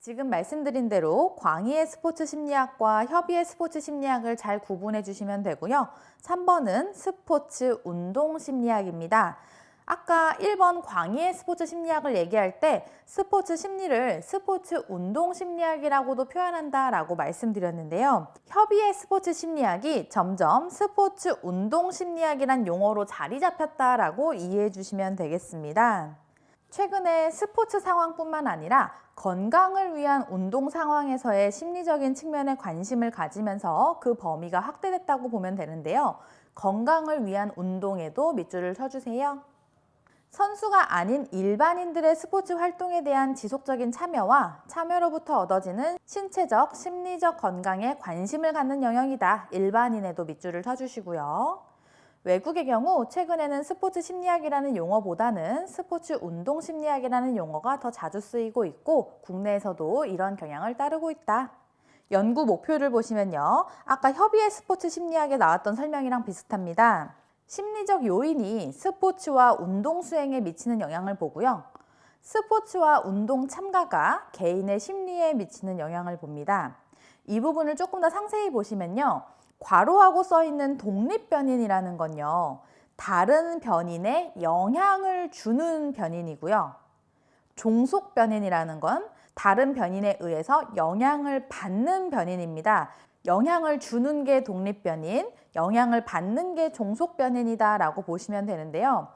지금 말씀드린 대로 광희의 스포츠 심리학과 협의의 스포츠 심리학을 잘 구분해 주시면 되고요. 3번은 스포츠 운동 심리학입니다. 아까 1번 광희의 스포츠 심리학을 얘기할 때 스포츠 심리를 스포츠 운동 심리학이라고도 표현한다라고 말씀드렸는데요. 협의의 스포츠 심리학이 점점 스포츠 운동 심리학이란 용어로 자리 잡혔다라고 이해해 주시면 되겠습니다. 최근에 스포츠 상황뿐만 아니라 건강을 위한 운동 상황에서의 심리적인 측면에 관심을 가지면서 그 범위가 확대됐다고 보면 되는데요. 건강을 위한 운동에도 밑줄을 쳐주세요. 선수가 아닌 일반인들의 스포츠 활동에 대한 지속적인 참여와 참여로부터 얻어지는 신체적, 심리적 건강에 관심을 갖는 영역이다. 일반인에도 밑줄을 쳐주시고요. 외국의 경우 최근에는 스포츠 심리학이라는 용어보다는 스포츠 운동 심리학이라는 용어가 더 자주 쓰이고 있고 국내에서도 이런 경향을 따르고 있다. 연구 목표를 보시면요. 아까 협의의 스포츠 심리학에 나왔던 설명이랑 비슷합니다. 심리적 요인이 스포츠와 운동 수행에 미치는 영향을 보고요. 스포츠와 운동 참가가 개인의 심리에 미치는 영향을 봅니다. 이 부분을 조금 더 상세히 보시면요. 괄호하고 써 있는 독립변인이라는 건요. 다른 변인에 영향을 주는 변인이고요. 종속 변인이라는 건 다른 변인에 의해서 영향을 받는 변인입니다. 영향을 주는 게 독립변인, 영향을 받는 게 종속변인이다 라고 보시면 되는데요.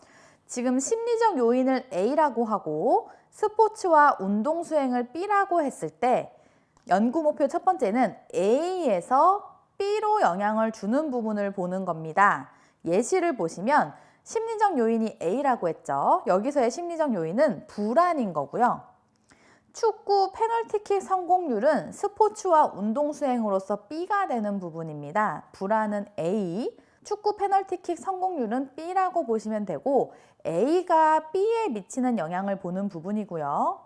지금 심리적 요인을 A라고 하고 스포츠와 운동 수행을 B라고 했을 때 연구 목표 첫 번째는 A에서 B로 영향을 주는 부분을 보는 겁니다. 예시를 보시면 심리적 요인이 A라고 했죠. 여기서의 심리적 요인은 불안인 거고요. 축구 페널티킥 성공률은 스포츠와 운동 수행으로서 B가 되는 부분입니다. 불안은 A, 축구 페널티킥 성공률은 B라고 보시면 되고 A가 B에 미치는 영향을 보는 부분이고요.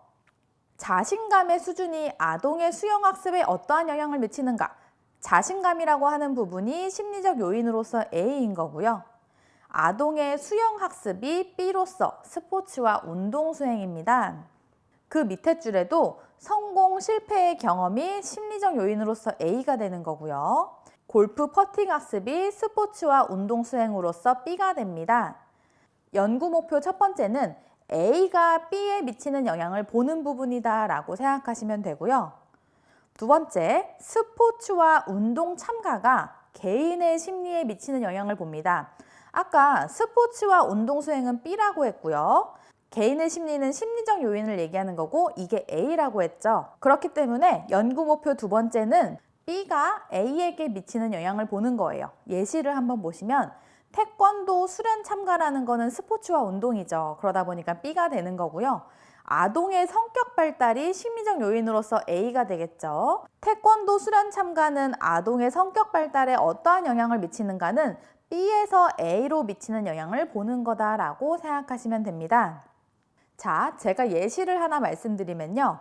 자신감의 수준이 아동의 수영학습에 어떠한 영향을 미치는가? 자신감이라고 하는 부분이 심리적 요인으로서 A인 거고요. 아동의 수영 학습이 B로서 스포츠와 운동 수행입니다. 그 밑에 줄에도 성공, 실패의 경험이 심리적 요인으로서 A가 되는 거고요. 골프 퍼팅 학습이 스포츠와 운동 수행으로서 B가 됩니다. 연구 목표 첫 번째는 A가 B에 미치는 영향을 보는 부분이다 라고 생각하시면 되고요. 두 번째, 스포츠와 운동 참가가 개인의 심리에 미치는 영향을 봅니다. 아까 스포츠와 운동 수행은 B라고 했고요. 개인의 심리는 심리적 요인을 얘기하는 거고 이게 A라고 했죠. 그렇기 때문에 연구 목표 두 번째는 B가 A에게 미치는 영향을 보는 거예요. 예시를 한번 보시면 태권도 수련 참가라는 거는 스포츠와 운동이죠. 그러다 보니까 B가 되는 거고요. 아동의 성격 발달이 심리적 요인으로서 A가 되겠죠. 태권도 수련 참가는 아동의 성격 발달에 어떠한 영향을 미치는가는 B에서 A로 미치는 영향을 보는 거다라고 생각하시면 됩니다. 자, 제가 예시를 하나 말씀드리면요.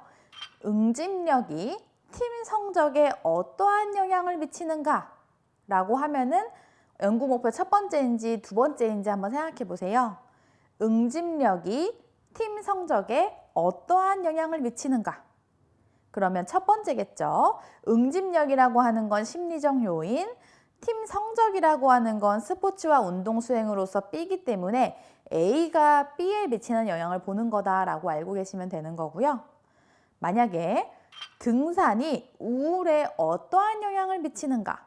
응집력이 팀 성적에 어떠한 영향을 미치는가? 라고 하면은 연구 목표 첫 번째인지 두 번째인지 한번 생각해 보세요. 응집력이 팀 성적에 어떠한 영향을 미치는가? 그러면 첫 번째겠죠. 응집력이라고 하는 건 심리적 요인, 팀 성적이라고 하는 건 스포츠와 운동 수행으로서 B이기 때문에 A가 B에 미치는 영향을 보는 거다라고 알고 계시면 되는 거고요. 만약에 등산이 우울에 어떠한 영향을 미치는가?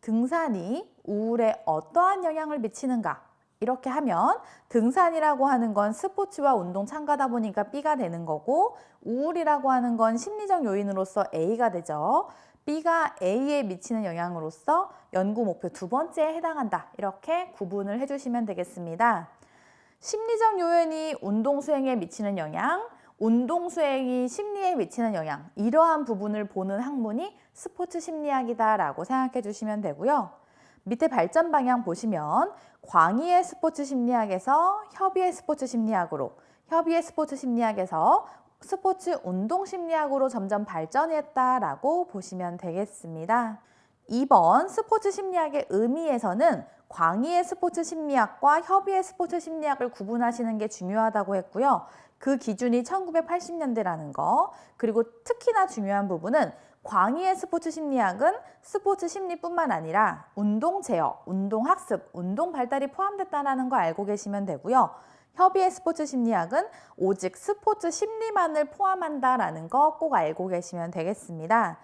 등산이 우울에 어떠한 영향을 미치는가? 이렇게 하면 등산이라고 하는 건 스포츠와 운동 참가다 보니까 B가 되는 거고 우울이라고 하는 건 심리적 요인으로서 A가 되죠. B가 A에 미치는 영향으로서 연구 목표 두 번째에 해당한다. 이렇게 구분을 해주시면 되겠습니다. 심리적 요인이 운동 수행에 미치는 영향, 운동 수행이 심리에 미치는 영향, 이러한 부분을 보는 학문이 스포츠 심리학이다라고 생각해 주시면 되고요. 밑에 발전 방향 보시면 광희의 스포츠 심리학에서 협의의 스포츠 심리학으로, 협의의 스포츠 심리학에서 스포츠 운동 심리학으로 점점 발전했다라고 보시면 되겠습니다. 2번 스포츠 심리학의 의미에서는 광희의 스포츠 심리학과 협의의 스포츠 심리학을 구분하시는 게 중요하다고 했고요. 그 기준이 1980년대라는 거. 그리고 특히나 중요한 부분은 광희의 스포츠 심리학은 스포츠 심리뿐만 아니라 운동 제어, 운동 학습, 운동 발달이 포함됐다는 거 알고 계시면 되고요. 협의의 스포츠 심리학은 오직 스포츠 심리만을 포함한다라는 거 꼭 알고 계시면 되겠습니다.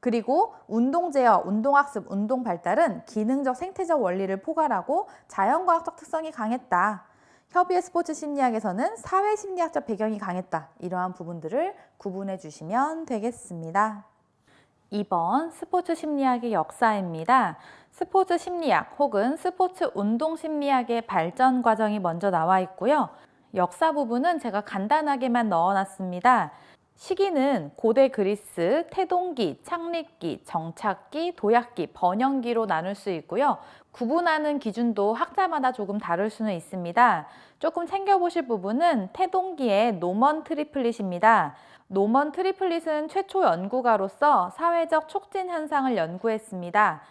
그리고 운동 제어, 운동 학습, 운동 발달은 기능적 생태적 원리를 포괄하고 자연과학적 특성이 강했다. 협의의 스포츠 심리학에서는 사회 심리학적 배경이 강했다. 이러한 부분들을 구분해 주시면 되겠습니다. 2번 스포츠 심리학의 역사입니다. 스포츠 심리학 혹은 스포츠 운동 심리학의 발전 과정이 먼저 나와 있고요. 역사 부분은 제가 간단하게만 넣어놨습니다. 시기는 고대 그리스, 태동기, 창립기, 정착기, 도약기, 번영기로 나눌 수 있고요. 구분하는 기준도 학자마다 조금 다를 수는 있습니다. 조금 챙겨보실 부분은 태동기의 노먼 트리플릿입니다. 노먼 트리플릿은 최초 연구가로서 사회적 촉진 현상을 연구했습니다.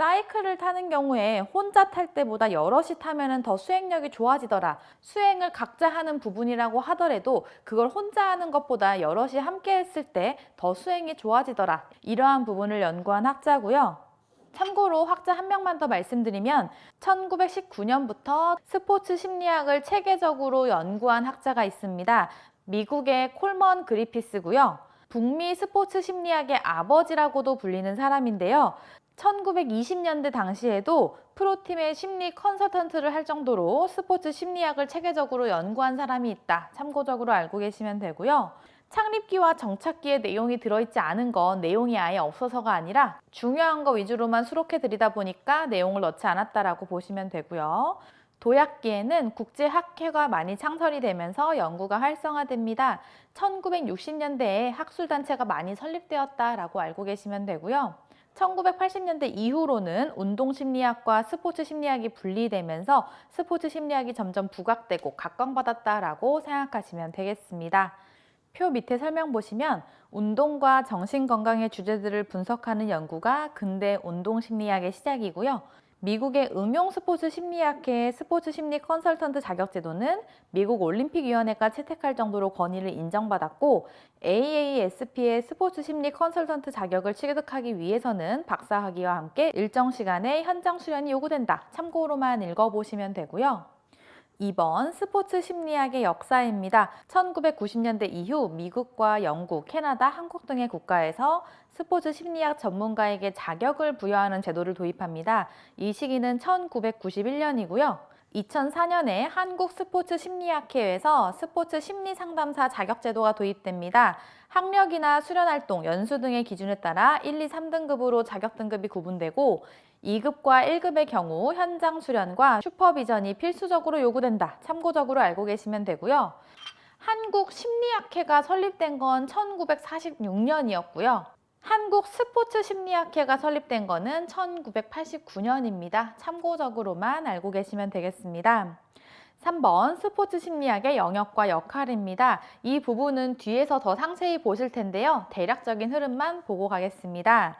사이클을 타는 경우에 혼자 탈 때보다 여럿이 타면 더 수행력이 좋아지더라. 수행을 각자 하는 부분이라고 하더라도 그걸 혼자 하는 것보다 여럿이 함께 했을 때 더 수행이 좋아지더라. 이러한 부분을 연구한 학자고요. 참고로 학자 한 명만 더 말씀드리면 1919년부터 스포츠 심리학을 체계적으로 연구한 학자가 있습니다. 미국의 콜먼 그리피스고요. 북미 스포츠 심리학의 아버지라고도 불리는 사람인데요. 1920년대 당시에도 프로팀의 심리 컨설턴트를 할 정도로 스포츠 심리학을 체계적으로 연구한 사람이 있다. 참고적으로 알고 계시면 되고요. 창립기와 정착기의 내용이 들어있지 않은 건 내용이 아예 없어서가 아니라 중요한 거 위주로만 수록해 드리다 보니까 내용을 넣지 않았다라고 보시면 되고요. 도약기에는 국제학회가 많이 창설이 되면서 연구가 활성화됩니다. 1960년대에 학술단체가 많이 설립되었다라고 알고 계시면 되고요. 1980년대 이후로는 운동 심리학과 스포츠 심리학이 분리되면서 스포츠 심리학이 점점 부각되고 각광받았다라고 생각하시면 되겠습니다. 표 밑에 설명 보시면 운동과 정신 건강의 주제들을 분석하는 연구가 근대 운동 심리학의 시작이고요. 미국의 응용 스포츠 심리학회 스포츠 심리 컨설턴트 자격 제도는 미국 올림픽위원회가 채택할 정도로 권위를 인정받았고 AASP의 스포츠 심리 컨설턴트 자격을 취득하기 위해서는 박사학위와 함께 일정 시간의 현장 수련이 요구된다. 참고로만 읽어보시면 되고요. 2번 스포츠 심리학의 역사입니다. 1990년대 이후 미국과 영국, 캐나다, 한국 등의 국가에서 스포츠 심리학 전문가에게 자격을 부여하는 제도를 도입합니다. 이 시기는 1991년이고요. 2004년에 한국 스포츠 심리학회에서 스포츠 심리 상담사 자격 제도가 도입됩니다. 학력이나 수련 활동, 연수 등의 기준에 따라 1, 2, 3등급으로 자격 등급이 구분되고 2급과 1급의 경우 현장 수련과 슈퍼비전이 필수적으로 요구된다. 참고적으로 알고 계시면 되고요. 한국 심리학회가 설립된 건 1946년이었고요. 한국 스포츠 심리학회가 설립된 거는 1989년입니다. 참고적으로만 알고 계시면 되겠습니다. 3번 스포츠 심리학의 영역과 역할입니다. 이 부분은 뒤에서 더 상세히 보실 텐데요. 대략적인 흐름만 보고 가겠습니다.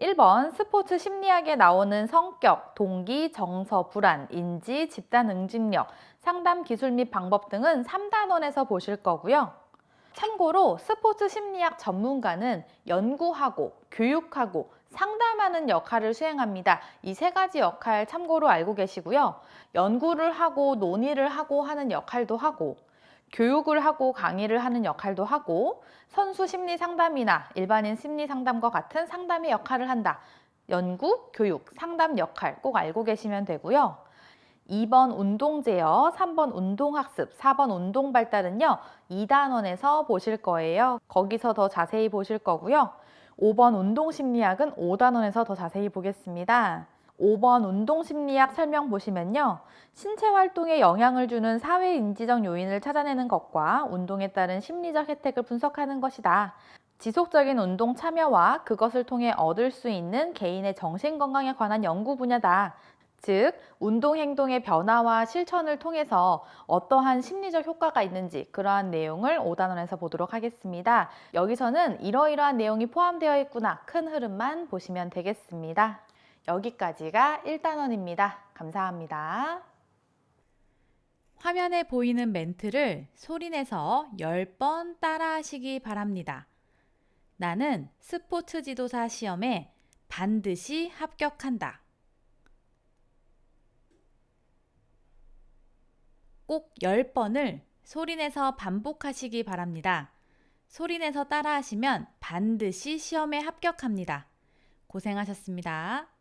1번 스포츠 심리학에 나오는 성격, 동기, 정서, 불안, 인지, 집단 응집력, 상담 기술 및 방법 등은 3단원에서 보실 거고요. 참고로 스포츠 심리학 전문가는 연구하고 교육하고 상담하는 역할을 수행합니다. 이 세 가지 역할 참고로 알고 계시고요. 연구를 하고 논의를 하고 하는 역할도 하고 교육을 하고 강의를 하는 역할도 하고 선수 심리 상담이나 일반인 심리 상담과 같은 상담의 역할을 한다. 연구, 교육, 상담 역할 꼭 알고 계시면 되고요. 2번 운동 제어, 3번 운동 학습, 4번 운동 발달은요. 2단원에서 보실 거예요. 거기서 더 자세히 보실 거고요. 5번 운동 심리학은 5단원에서 더 자세히 보겠습니다. 5번 운동 심리학 설명 보시면요. 신체 활동에 영향을 주는 사회 인지적 요인을 찾아내는 것과 운동에 따른 심리적 혜택을 분석하는 것이다. 지속적인 운동 참여와 그것을 통해 얻을 수 있는 개인의 정신 건강에 관한 연구 분야다. 즉, 운동 행동의 변화와 실천을 통해서 어떠한 심리적 효과가 있는지 그러한 내용을 5단원에서 보도록 하겠습니다. 여기서는 이러이러한 내용이 포함되어 있구나 큰 흐름만 보시면 되겠습니다. 여기까지가 1단원입니다. 감사합니다. 화면에 보이는 멘트를 소리내서 10번 따라 하시기 바랍니다. 나는 스포츠 지도사 시험에 반드시 합격한다. 꼭 10번을 소리내서 반복하시기 바랍니다. 소리내서 따라하시면 반드시 시험에 합격합니다. 고생하셨습니다.